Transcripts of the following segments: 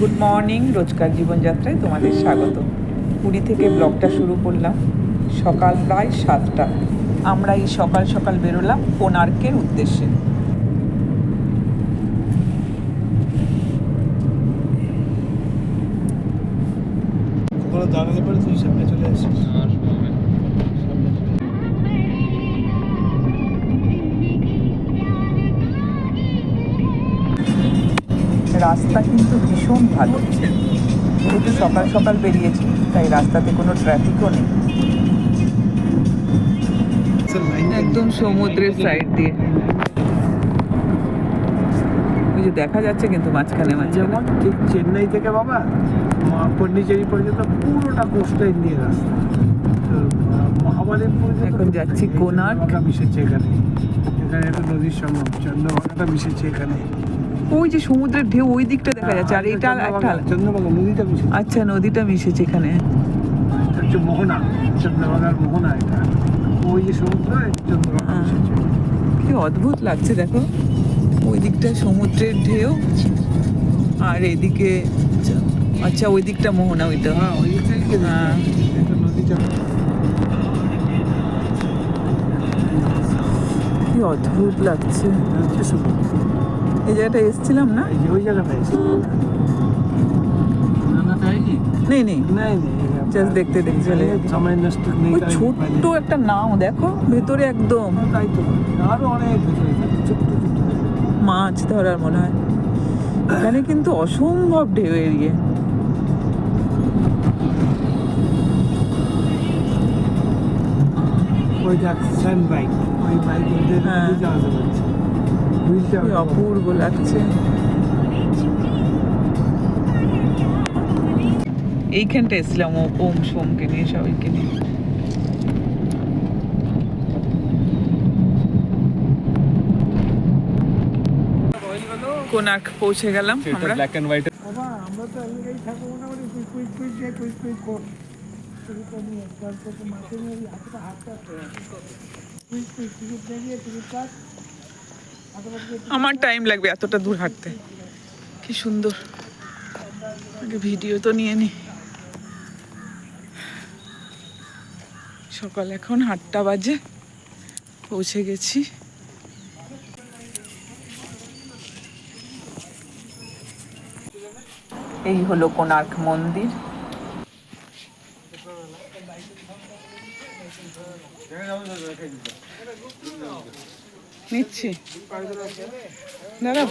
Good morning রোজকার জীবনযাত্রায় তোমাদের স্বাগত। পুরী থেকে ব্লগটা শুরু করলাম সকাল প্রায় সাতটা। আমরা এই সকাল সকাল বেরোলাম কোণার্কের উদ্দেশ্যে। রাস্তা কিন্তু ভীষণ ভালো। যেহেতু সকাল সকাল বেরিয়েছি তাই রাস্তাতে কোনো ট্রাফিকও নেই। একদম সমুদ্রের সাইড দিয়ে। ওই যে দেখা যাচ্ছে কিন্তু মাঝখানে মাঝখানে। যেমন ঠিক চেন্নাই থেকে বাবা পন্ডিচেরি পর্যন্ত পুরোটা কোস্টাইন দিয়ে রাস্তা। আহ, এখন যাচ্ছি। চন্দ্রভাগা মিশেছে এখানে। এখানে একটা নদীর সঙ্গম চন্দ্রভাগাটা মিশেছে এখানে। ওই যে সমুদ্রের ঢেউ ওই দিকটা দেখা যাচ্ছে আর এটা একটা চন্দ্রভাগা- আলাদা। নদীটা মিশেছে আচ্ছা নদীটা মিশেছে এখানে। হচ্ছে মোহনা চন্দ্রভাগার মোহনা এটা। ওই যে সমুদ্র চন্দ্রভাগা হ্যাঁ। কি অদ্ভুত লাগছে দেখো। ওই দিকটা সমুদ্রের ঢেউ আর এদিকে আচ্ছা ওই দিকটা মোহনা ওইটা। হ্যাঁ ওই দিক থেকে দেখতে হ্যাঁ। নদীটা কি অদ্ভুত লাগছে। সমুদ্র। এই জায়গাটা এসেছিলাম না? ওই জায়গাটা নেই জাস্ট দেখতে দেখতে চলে ছোট্ট একটা নাও দেখো ভেতরে একদম। অনেক মাছ ধরার মনে হয়। এখানে কিন্তু অসম্ভব ঢেউ এরিয়ে ওই দেখ স্যান্ড বাইক ওই বাইক হ্যাঁ। যাচ্ছে অপূর্ব লাগছে এইখানটা এসেছিলাম ও- ওম সোমকে নিয়ে সবাইকে নিয়ে কোনার্ক পৌঁছে গেলাম আমরা বাবা আমরা তো এলাকায় থাকব মোটামুটি কুইক কুইক কুইক দিয়ে কুইক কুইক কর শুরু করি তারপর তো মাঠে নিয়ে হাতটা হাতটা কুইক কুইক টিকিট দিয়ে টিকিট কাট আমার টাইম লাগবে এতটা দূর হাঁটতে। কি সুন্দর। আগে ভিডিও তো নিয়ে নি। সকাল এখন আটটা বাজে। পৌঁছে গেছি। এই হলো কোণার্ক মন্দির। নিচ্ছি। দাদা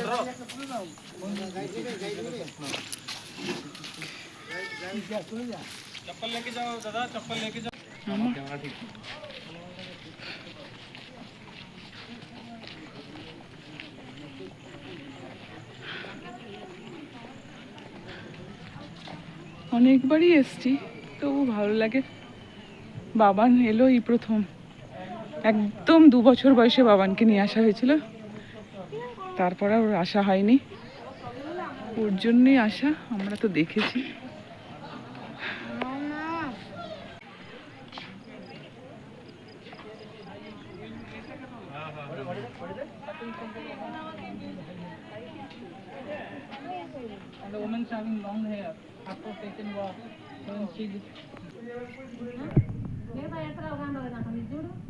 অনেকবারই এসছি তবু ভালো লাগে। বাবান এলো এই প্রথম। একদম দু বছর বয়সে বাবানকে নিয়ে আসা হয়েছিল। তারপর ওর আসা হয়নি। ওর জন্যই আসা, আমরা তো দেখেছি। And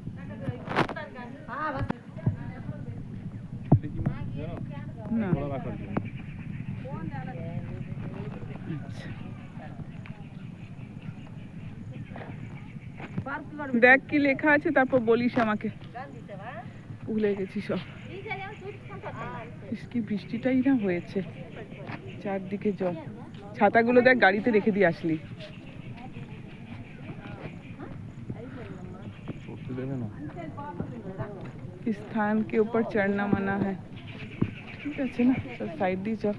না। দেখ কি লেখা আছে তারপর বলিস আমাকে। ভুলে গেছি সব। কি বৃষ্টিটাই না হয়েছে। চারদিকে জল। ছাতাগুলো দেখ গাড়িতে রেখে দিয়ে আসলি। স্থান কে উপর চড়না মানা হয়। আছে না সাইড দিয়ে চল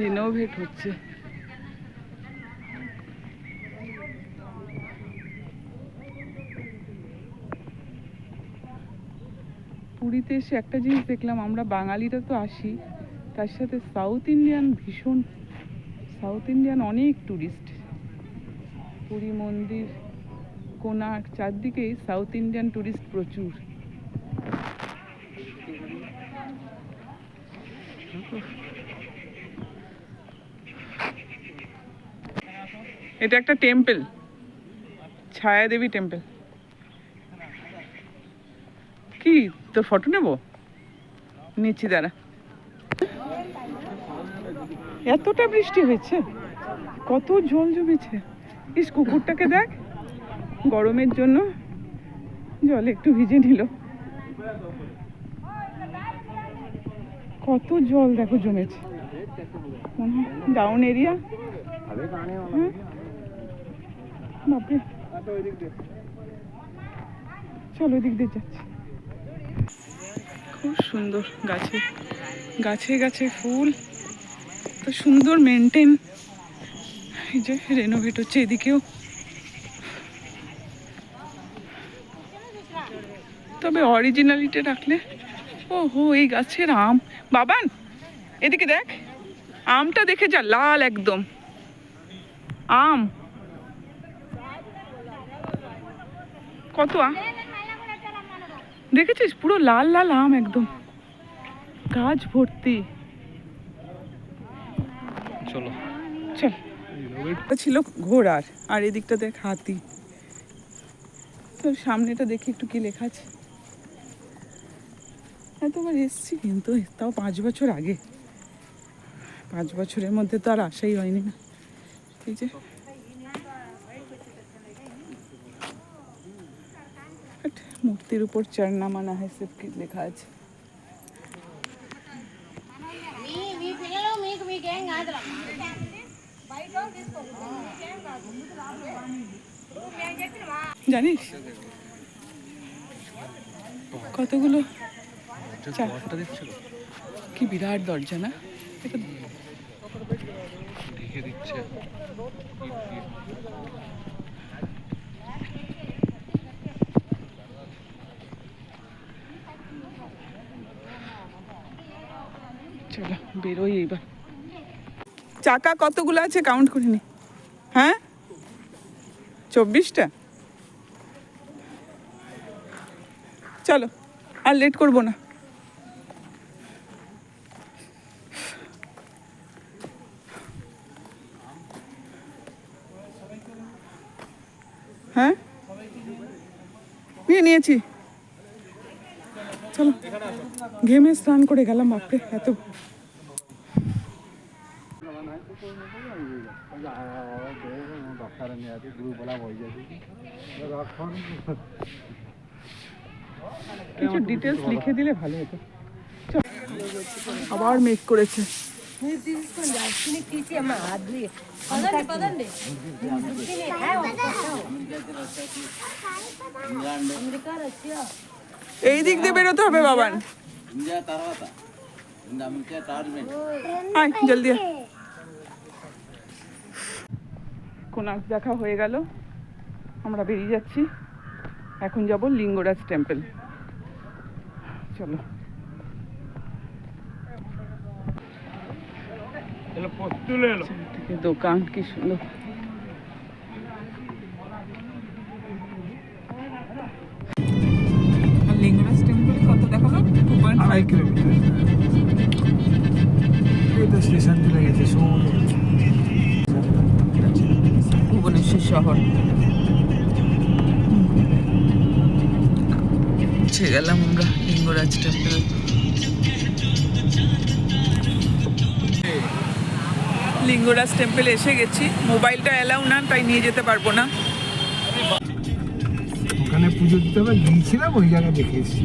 রিনোভেট হচ্ছে। পুরীতে এসে একটা জিনিস দেখলাম, আমরা বাঙালিরা তো আসি, তার সাথে সাউথ ইন্ডিয়ান ভীষণ সাউথ ইন্ডিয়ান অনেক ট্যুরিস্ট পুরী মন্দির কোনার্ক চারদিকেই সাউথ ইন্ডিয়ান ট্যুরিস্ট প্রচুর। এটা একটা টেম্পল ছায়া দেবী টেম্পল। কি, তোর ফটো নেব? নিচ্ছি, দাঁড়া। এতটা বৃষ্টি হয়েছে, কত জল জমেছে। ইস, কুকুরটাকে দেখ, গরমের জন্য জল একটু ভিজে নিল। কত জল দেখো জমেছে। ডাউন এরিয়া বাপরে। চলো এদিক দিয়ে যাচ্ছি। খুব সুন্দর গাছে গাছে গাছে ফুল। তো সুন্দর মেনটেন এই যে রেনোভেট হচ্ছে এদিকেও। তবে অরিজিনালিটি রাখলে ও হো এই গাছের আম। বাবান, এদিকে দেখ, আমটা দেখে যা, লাল একদম। আম। কত আম? দেখেছিস? পুরো লাল লাল আম একদম। গাছ ভর্তি। চলো। চল। ছিল ঘোড়ার আর এদিকটা দেখ হাতি। তো সামনেটা দেখি একটু কি লেখা আছে? এতবার এসছি কিন্তু, তাও পাঁচ বছর আগে। পাঁচ বছরের মধ্যে তো আর আশাই হয়নি না। যে। বাট মূর্তির উপর চার মানা হয় সব কি লেখা আছে? জানিস? কতগুলো। কি বিরাট দরজা না? এটা ঢেকে দিচ্ছে। চলো বেরোই এইবার। চাকা কতগুলো আছে? কাউন্ট করিনি হ্যাঁ? চব্বিশটা? চলো, আর লেট করব না। হ্যাঁ? নিয়ে নিয়েছি। চলো, ঘেমে স্নান করে গেলাম, বাপরে, এত কিছু ডিটেলস লিখে দিলে ভালো হতো। আবার মেক করেছে। এই দিক দিয়ে বেরোতে হবে বাবান। জলদি কোনার দেখা হয়ে গেল। আমরা বেরিয়ে যাচ্ছি। এখন যাব লিঙ্গরাজ টেম্পল চলো। দোকান কি সুন্দর। লিঙ্গরাজ টেম্পলে কত আড়াই কিলোমিটার স্টেশন চলে গেছে ভুবনেশ্বর শহর। পৌঁছে গেলাম আমরা লিঙ্গরাজ টেম্পল লিঙ্গরাজ টেম্পলে এসে গেছি। মোবাইলটা অ্যালাউ না তাই নিয়ে যেতে পারব না। ওখানে পুজো দিতে হবে গিয়েছিলাম ওই জায়গা দেখে এসেছি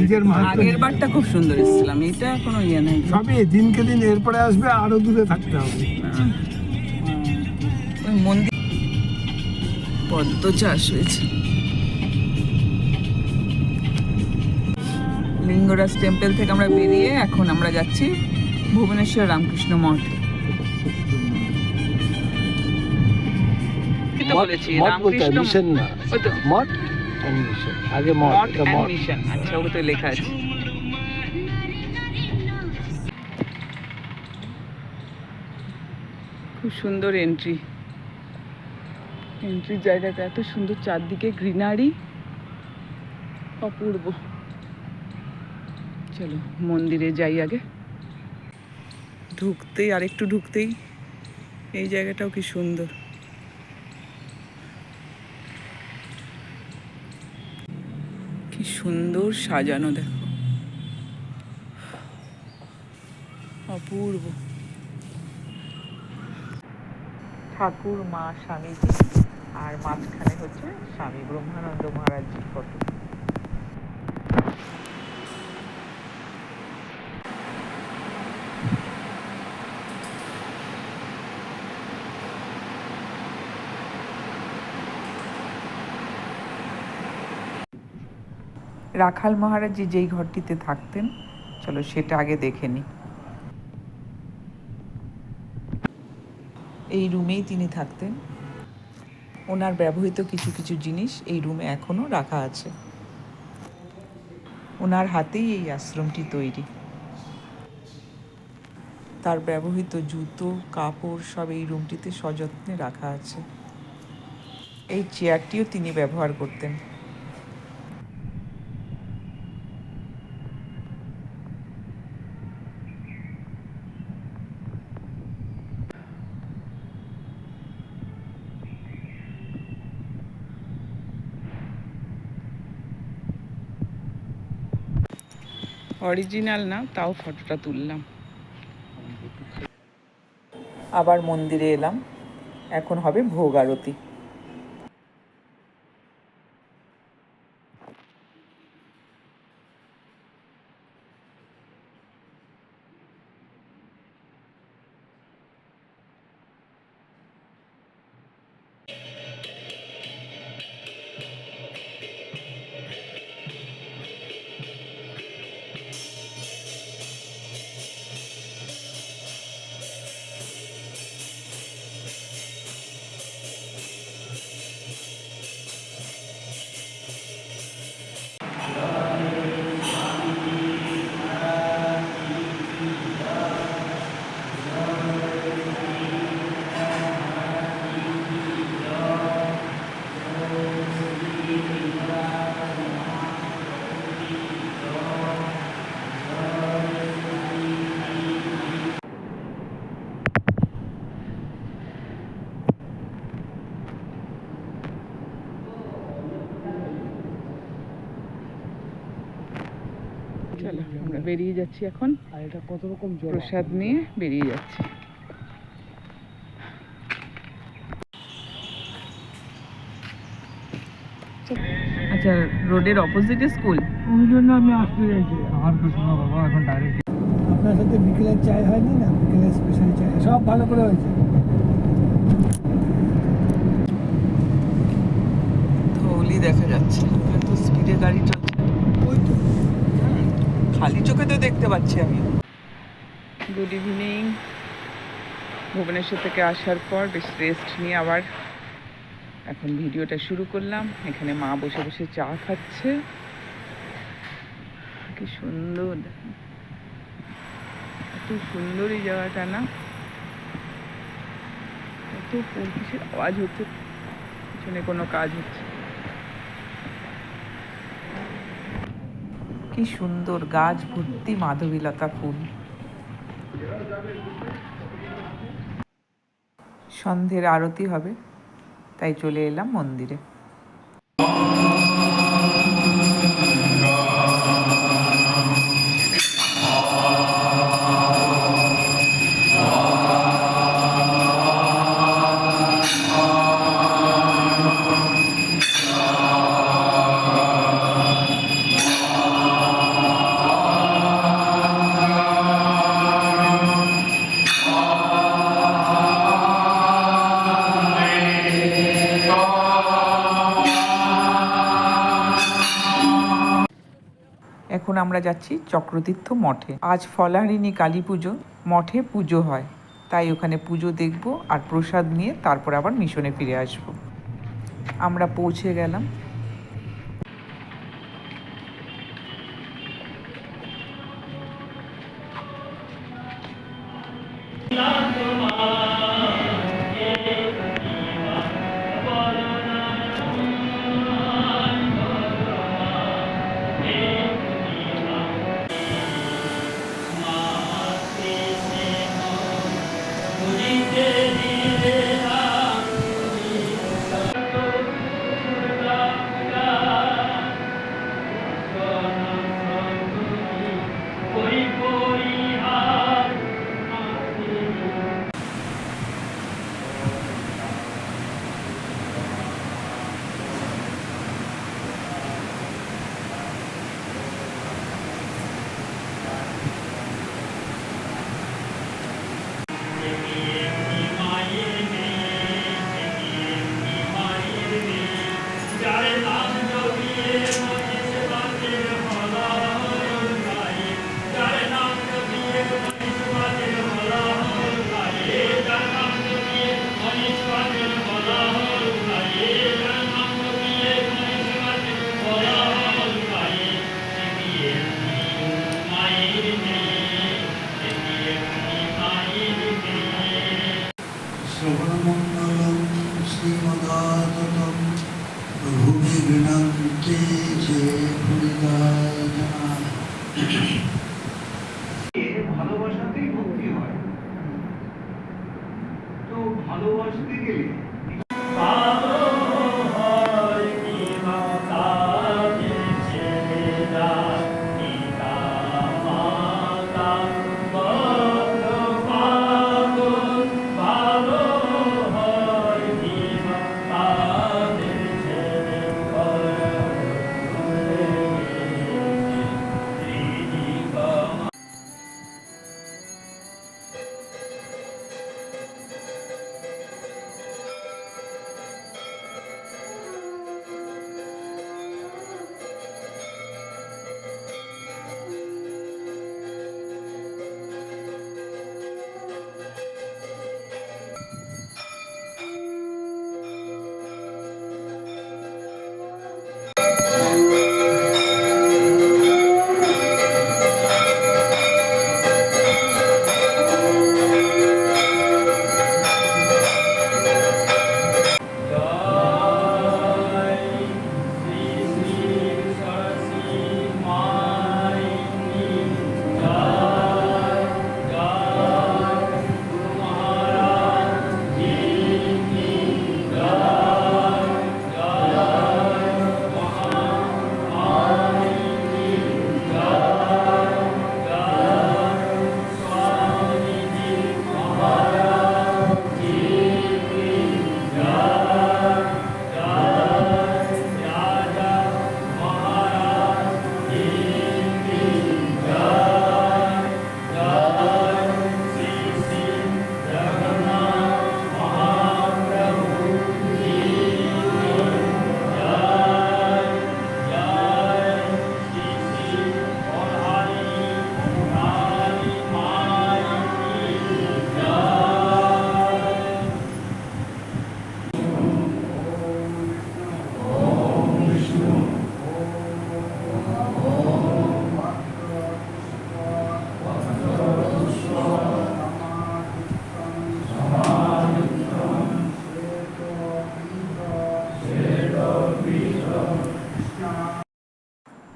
নিজের মাহাত্ম আগের বারটা খুব সুন্দর এসেছিলাম এটা কোনো ইয়ে নেই। সবই দিনকে দিন এরপরে আসবে আরও দূরে থাকতে হবে। ওই মন্দির পদ্ম চাষ হয়েছে। লিঙ্গরাজ টেম্পল থেকে আমরা বেরিয়ে এখন আমরা যাচ্ছি ভুবনেশ্বর রামকৃষ্ণ মঠ। আচ্ছা লেখা আছে। খুব সুন্দর এন্ট্রি এন্ট্রির জায়গাটা এত সুন্দর চারদিকে গ্রিনারি অপূর্ব। চলো, মন্দিরে যাই আগে। ঢুকতেই আর একটু ঢুকতেই এই জায়গাটাও কি সুন্দর। কি সুন্দর সাজানো দেখো। অপূর্ব। ঠাকুর, মা, স্বামীজি আর মাঝখানে হচ্ছে স্বামী ব্রহ্মানন্দ মহারাজজির ফটো। রাখাল মহারাজ যেই ঘরটিতে থাকতেন, চলো সেটা আগে দেখে নিই এই রুমেই তিনি থাকতেন। ওনার ব্যবহৃত কিছু কিছু জিনিস এই রুমে এখনও রাখা আছে। ওনার হাতেই এই আশ্রমটি তৈরি। তার ব্যবহৃত জুতো, কাপড় সব এই রুমটিতে সযত্নে রাখা আছে। এই চেয়ারটিও তিনি ব্যবহার করতেন। অরিজিনাল না তাও ফটোটা তুললাম। আবার মন্দিরে এলাম। এখন হবে ভোগ আরতি। বেরিয়ে যাচ্ছি এখন। আর এটা কত রকম প্রসাদ নিয়ে বেরিয়ে যাচ্ছি। আচ্ছা রোডের অপোজিটে স্কুল ওই জন্য আমি আসতে চাইছি। আমার কিছু না বাবা এখন ডাইরেক্ট আপনার সাথে বিকেলের চায় হয়নি না? বিকেলের স্পেশাল চায়। সব ভালো করে হয়েছে। দেখা যাচ্ছে। এত স্পিডে গাড়ি চলছে। খালি চোখে তো দেখতে পাচ্ছি আমি। গুড ইভিনিং ভুবনেশ্বর থেকে আসার পর বেশ রেস্ট নিয়ে আবার এখন ভিডিওটা শুরু করলাম। এখানে মা বসে বসে চা খাচ্ছে। কি সুন্দর। এত সুন্দর এই জায়গাটা না। এত কিসের আওয়াজ হচ্ছে, পিছনে কোনো কাজ হচ্ছে কি সুন্দর গাছ ভর্তি মাধবীলতা ফুল। সন্ধ্যের আরতি হবে তাই চলে এলাম মন্দিরে। এখন আমরা যাচ্ছি চক্রতীর্থ মঠে। আজ ফলাহারিণী কালী পুজো, মঠে পুজো হয়। তাই ওখানে পুজো দেখব আর প্রসাদ নিয়ে তারপর আবার মিশনে ফিরে আসব। আমরা পৌঁছে গেলাম।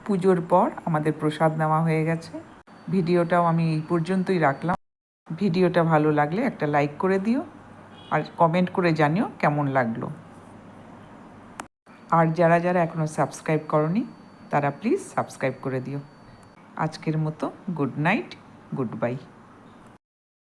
পুজোর পর আমাদের প্রসাদ নেওয়া হয়ে গেছে। ভিডিওটাও আমি এই পর্যন্তই রাখলাম। ভিডিওটা ভালো লাগলে একটা লাইক করে দিও আর কমেন্ট করে জানিও কেমন লাগল। আর যারা যারা এখনও সাবস্ক্রাইব করনি, তারা প্লিজ সাবস্ক্রাইব করে দিও। আজকের মতো গুড নাইট, গুড বাই।